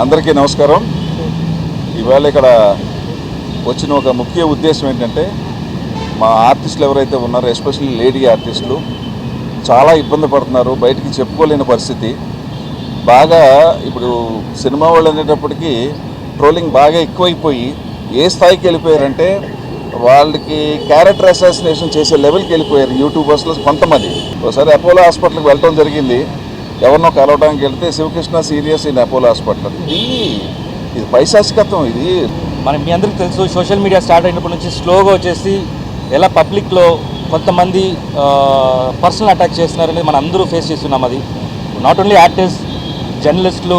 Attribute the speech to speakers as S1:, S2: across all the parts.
S1: అందరికీ నమస్కారం. ఇవాళ ఇక్కడ వచ్చిన ఒక ముఖ్య ఉద్దేశం ఏంటంటే మా ఆర్టిస్టులు ఎవరైతే ఉన్నారో ఎస్పెషల్లీ లేడీ ఆర్టిస్టులు చాలా ఇబ్బంది పడుతున్నారు బయటికి చెప్పుకోలేని పరిస్థితి. బాగా ఇప్పుడు సినిమా వాళ్ళు అనేటప్పటికీ ట్రోలింగ్ బాగా ఎక్కువైపోయి ఏ స్థాయికి వెళ్ళిపోయారంటే వాళ్ళకి క్యారెక్టర్ అసాసినేషన్ చేసే లెవెల్కి వెళ్ళిపోయారు యూట్యూబర్స్లో కొంతమంది. ఒకసారి అపోలో హాస్పిటల్కి వెళ్ళడం జరిగింది. ఎవరినో కలవడానికి వెళ్తే Sivakrishna serious in Apollo hospital. ఇది ఇది పైశాచికత్వం ఇది
S2: మనం మీ అందరికీ తెలుసు సోషల్ మీడియా స్టార్ట్ అయినప్పటి నుంచి స్లోగా వచ్చేసి ఎలా పబ్లిక్లో కొంతమంది పర్సనల్ అటాక్ చేస్తున్నారనేది మనం అందరూ ఫేస్ చేస్తున్నాం అది. నాట్ ఓన్లీ యాక్టర్స్ జర్నలిస్టులు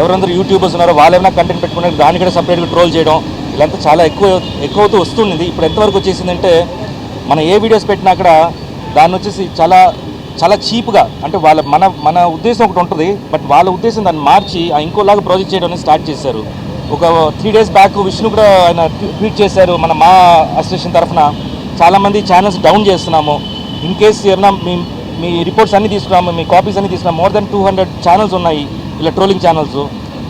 S2: ఎవరందరూ యూట్యూబర్స్ ఉన్నారో వాళ్ళు ఏమైనా కంటెంట్ పెట్టుకున్నారు దాన్ని కూడా సపరేట్గా ట్రోల్ చేయడం ఇలాంతా చాలా ఎక్కువ ఎక్కువ అవుతూ వస్తుంది. ఇప్పుడు ఎంతవరకు వచ్చేసిందంటే మనం ఏ వీడియోస్ పెట్టినా అక్కడ దాన్ని వచ్చేసి చాలా చాలా చీప్గా అంటే వాళ్ళ మన మన ఉద్దేశం ఒకటి ఉంటుంది బట్ వాళ్ళ ఉద్దేశం దాన్ని మార్చి ఆ ఇంకోలాగా ప్రాజెక్ట్ చేయడం అనేది స్టార్ట్ చేశారు. ఒక త్రీ డేస్ బ్యాక్ విష్ణు కూడా ఆయన ట్వీట్ చేశారు మన మా అసోసియేషన్ తరఫున చాలామంది ఛానల్స్ డౌన్ చేస్తున్నాము. ఇన్ కేస్ ఏమన్నా మీ మీ రిపోర్ట్స్ అన్నీ తీసుకున్నాము మీ కాపీస్ అన్ని తీసుకున్నాము more than two hundred channels ఉన్నాయి ఇలా trolling channels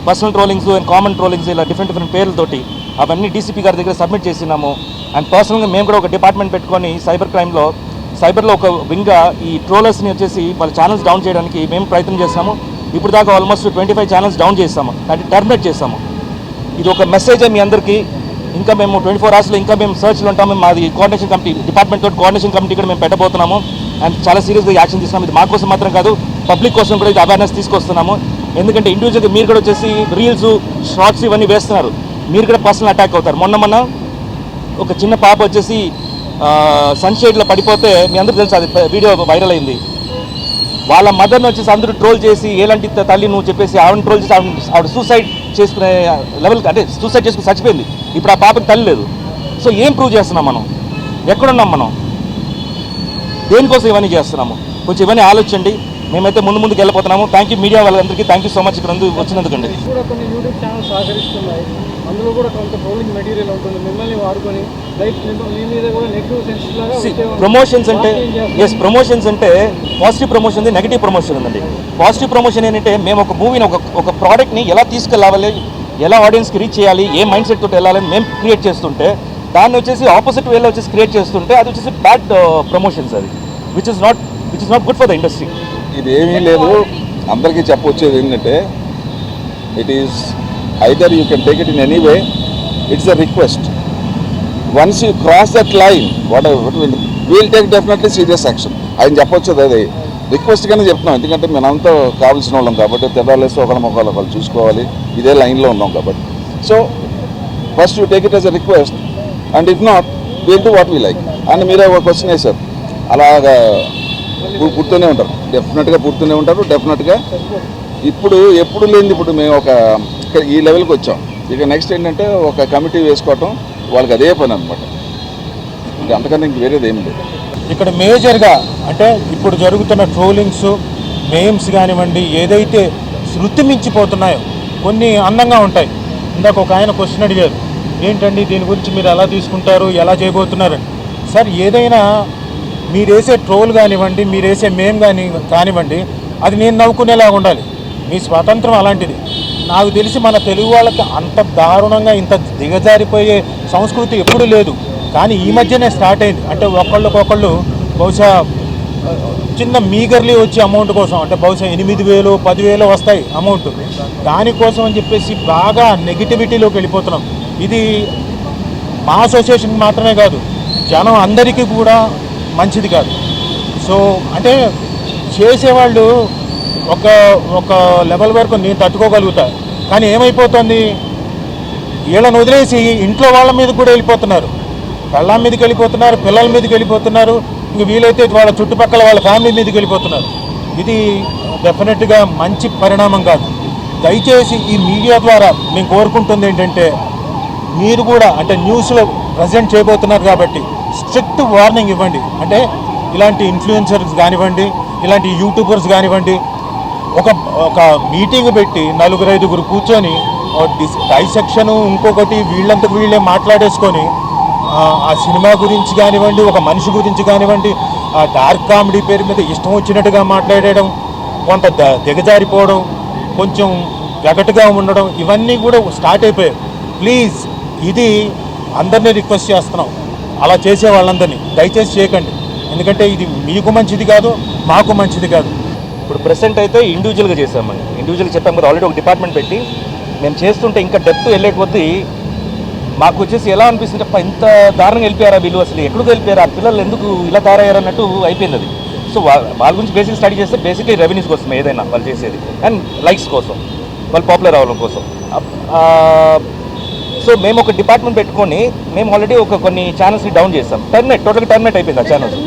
S2: personal trollings and common trollings ఇలా డిఫరెంట్ డిఫరెంట్ పేర్లతోటి అవన్నీ డీసీపీ గారి దగ్గర సబ్మిట్ చేసినాము. అండ్ పర్సనల్గా మేము కూడా ఒక డిపార్ట్మెంట్ పెట్టుకొని సైబర్ క్రైమ్లో సైబర్లో ఒక వింగ్గా ఈ ట్రోలర్స్ని వచ్చేసి వాళ్ళ ఛానల్స్ డౌన్ చేయడానికి మేము ప్రయత్నం చేస్తాము. ఇప్పుడు దాకా almost twenty five channels down చేస్తాము. అంటే టర్మినేట్ చేస్తాము. ఇది ఒక మెసేజ్ మీ అందరికీ. ఇంకా మేము ట్వంటీ ఫోర్ అవర్స్లో ఇంకా మేము సర్చ్లో ఉంటాము. మాది కోఆర్డినేషన్ కమిటీ డిపార్ట్మెంట్ తోటి కోఆర్డినేషన్ కమిటీ కూడా మేము పెట్టబోతున్నాము. అండ్ చాలా సీరియస్గా యాక్షన్ తీసుకున్నాము ఇది మా కోసం మాత్రం కాదు పబ్లిక్ కోసం కూడా ఇది అవేర్నెస్ తీసుకొస్తున్నాము. ఎందుకంటే ఇండివిజువల్గా మీరు కూడా వచ్చేసి రీల్స్ షార్ట్స్ ఇవన్నీ వేస్తున్నారు. మీరు కూడా పర్సనల్ అటాక్ అవుతారు. మొన్న మొన్న ఒక చిన్న పాప వచ్చేసి సన్షేడ్లో పడిపోతే మీ అందరూ తెలుసు అది వీడియో వైరల్ అయింది. వాళ్ళ మదర్ని వచ్చేసి అందరూ ట్రోల్ చేసి ఎలాంటి తల్లి నువ్వు? చెప్పేసి ఆవిడని ట్రోల్ చేసి ఆవిడ ఆవిడ సూసైడ్ చేసుకునే లెవెల్ అంటే సూసైడ్ చేసుకుని చచ్చిపోయింది. ఇప్పుడు ఆ పాపకి తల్లి లేదు. సో ఏం ప్రూవ్ చేస్తున్నాం మనం? ఎక్కడున్నాం మనం? దేనికోసం ఇవన్నీ చేస్తున్నాము? కొంచెం ఇవన్నీ ఆలోచించండి. మేమైతే ముందు ముందుకు వెళ్ళిపోతున్నాము థ్యాంక్ యూ మీడియా వాళ్ళందరికీ. థ్యాంక్ యూ సో మచ్ ఇక్కడ వచ్చినందుకండి.
S3: అందులో కూడా కొంత ట్రోలింగ్ మెటీరియల్ ఉంటుంది. మిమ్మల్ని వాడుకొని లైక్ మీ మీద కూడా నెగిటివ్ సెన్స్ లాగా
S2: ప్రమోషన్స్ అంటే. ఎస్ ప్రమోషన్స్ అంటే పాజిటివ్ ప్రమోషన్ ఉంది నెగిటివ్ ప్రమోషన్ ఉందండి. పాజిటివ్ ప్రమోషన్ ఏంటంటే మేము ఒక మూవీని ఒక ఒక ప్రోడక్ట్ని ఎలా తీసుకెళ్ళాలి ఎలా ఆడియన్స్కి రీచ్ చేయాలి ఏ మైండ్ సెట్ తోటి వెళ్ళాలని మేము క్రియేట్ చేస్తుంటే దాన్ని వచ్చేసి ఆపోజిట్ వేలో వచ్చేసి క్రియేట్ చేస్తుంటే అది వచ్చేసి బ్యాడ్ ప్రమోషన్స్ అది which is not which is not good for the industry
S1: ఇది ఏమీ లేదు అందరికీ చెప్పొచ్చేది ఏంటంటే it is either you can take it in any way it's a request once you cross that line what we'll take definitely serious action ఆయన చెప్పొచ్చు అది రిక్వెస్ట్గానే చెప్తున్నాం ఎందుకంటే మేమంతా కావాల్సిన వాళ్ళం కాబట్టి తెల్లాలేసి ఒకళ్ళ మొక్కలు ఒకళ్ళు చూసుకోవాలి. ఇదే లైన్లో ఉన్నాం కాబట్టి. So first you take it as a request and if not we'll to what we like and మీరే ఒక క్వశ్చన్ వేశారు. అలాగా పుడుతూనే ఉంటారు. డెఫినెట్గా పుడుతూనే ఉంటారు డెఫినెట్గా ఇప్పుడు ఎప్పుడు లేనిది ఇప్పుడు మేము ఒక ఇక్కడ ఈ లెవెల్కి వచ్చాం. ఇక నెక్స్ట్ ఏంటంటే ఒక కమిటీ వేసుకోవటం వాళ్ళకి అదే పని అనమాట ఇంకా అంతకన్నా ఇంక వేరేది ఏం లేదు.
S4: ఇక్కడ మేజర్గా అంటే ఇప్పుడు జరుగుతున్న ట్రోలింగ్స్ మేమ్స్ కానివ్వండి ఏదైతే శృతి మించిపోతున్నాయో కొన్ని అందంగా ఉంటాయి. ఇందాక ఒక ఆయన క్వశ్చన్ అడిగారు. ఏంటండి దీని గురించి మీరు ఎలా తీసుకుంటారు ఎలా చేయబోతున్నారు? సార్ ఏదైనా మీరేసే ట్రోల్ కానివ్వండి మీరేసే మేం కానీ కానివ్వండి అది నేను నవ్వుకునేలాగా ఉండాలి. మీ స్వాతంత్రం అలాంటిది. నాకు తెలిసి మన తెలుగు వాళ్ళకి అంత దారుణంగా ఇంత దిగజారిపోయే సంస్కృతి ఎప్పుడూ లేదు. కానీ ఈ మధ్యనే స్టార్ట్ అయింది. అంటే ఒకళ్ళకొకళ్ళు బహుశా చిన్న మీగర్లీ వచ్చే అమౌంట్ కోసం అంటే బహుశా ఎనిమిది వేలు పదివేలు వస్తాయి అమౌంట్. దానికోసం అని చెప్పేసి బాగా నెగిటివిటీలోకి వెళ్ళిపోతున్నాం. ఇది మా అసోసియేషన్ మాత్రమే కాదు జనం అందరికీ కూడా మంచిది కాదు. సో అంటే చేసేవాళ్ళు ఒక ఒక లెవెల్ వరకు నేను తట్టుకోగలుగుతా. కానీ ఏమైపోతుంది? వీళ్ళని వదిలేసి ఇంట్లో వాళ్ళ మీద కూడా వెళ్ళిపోతున్నారు. పెళ్ళాం మీదకి వెళ్ళిపోతున్నారు పిల్లల మీదకి వెళ్ళిపోతున్నారు. ఇంక వీలైతే వాళ్ళ చుట్టుపక్కల వాళ్ళ ఫ్యామిలీ మీదకి వెళ్ళిపోతున్నారు. ఇది డెఫినెట్గా మంచి పరిణామం కాదు. దయచేసి ఈ మీడియా ద్వారా మేము కోరుకుంటుంది ఏంటంటే మీరు కూడా అంటే న్యూస్లో ప్రజెంట్ చేయబోతున్నారు కాబట్టి స్ట్రిక్ట్ వార్నింగ్ ఇవ్వండి. అంటే ఇలాంటి ఇన్ఫ్లుయెన్సర్స్ కానివ్వండి ఇలాంటి యూట్యూబర్స్ కానివ్వండి ఒక ఒక మీటింగ్ పెట్టి నలుగురు ఐదుగురు కూర్చొని డైసెక్షన్ ఇంకొకటి వీళ్ళంతకు వీళ్ళే మాట్లాడేసుకొని ఆ, సినిమా గురించి కానివ్వండి ఒక మనిషి గురించి కానివ్వండి ఆ డార్క్ కామెడీ పేరు మీద ఇష్టం వచ్చినట్టుగా మాట్లాడేయడం కొంత ద- దిగజారిపోవడం కొంచెం గగటుగా ఉండడం ఇవన్నీ కూడా స్టార్ట్ అయిపోయాయి. ప్లీజ్ ఇది అందరినీ రిక్వెస్ట్ చేస్తున్నాం. అలా చేసే వాళ్ళందరినీ. దయచేసి చేయకండి. ఎందుకంటే ఇది మీకు మంచిది కాదు మాకు మంచిది కాదు.
S2: ఇప్పుడు ప్రెసెంట్ అయితే ఇండివిజువల్గా చేసామండి ఇండివిజువల్గా చెప్పాం కదా ఆల్రెడీ ఒక డిపార్ట్మెంట్ పెట్టి. మేము చేస్తుంటే ఇంకా డెప్త్ వెళ్ళే కొద్దీ మాకు వచ్చేసి ఎలా అనిపిస్తుంది అప్ప ఇంత దారుణంగా వెళ్ళిపోయారా వీళ్ళు అసలు? ఎక్కడికి వెళ్ళిపోయారు ఆ పిల్లలు ఎందుకు ఇలా తయారయ్యారు అన్నట్టు అయిపోయింది అది. సో వాళ్ళ గురించి బేసిక్ స్టడీ చేస్తే బేసిక్లీ రెవెన్యూస్ కోసం ఏదైనా వాళ్ళు చేసేది. అండ్ లైక్స్ కోసం. వాళ్ళు పాపులర్ అవ్వడం కోసం. సో మేము ఒక డిపార్ట్మెంట్ పెట్టుకొని మేము ఆల్రెడీ ఒక కొన్ని ఛానల్స్ని డౌన్ చేస్తాం టర్మినేట్ టోటల్గా టర్మినేట్ అయిపోయింది ఆ ఛానల్స్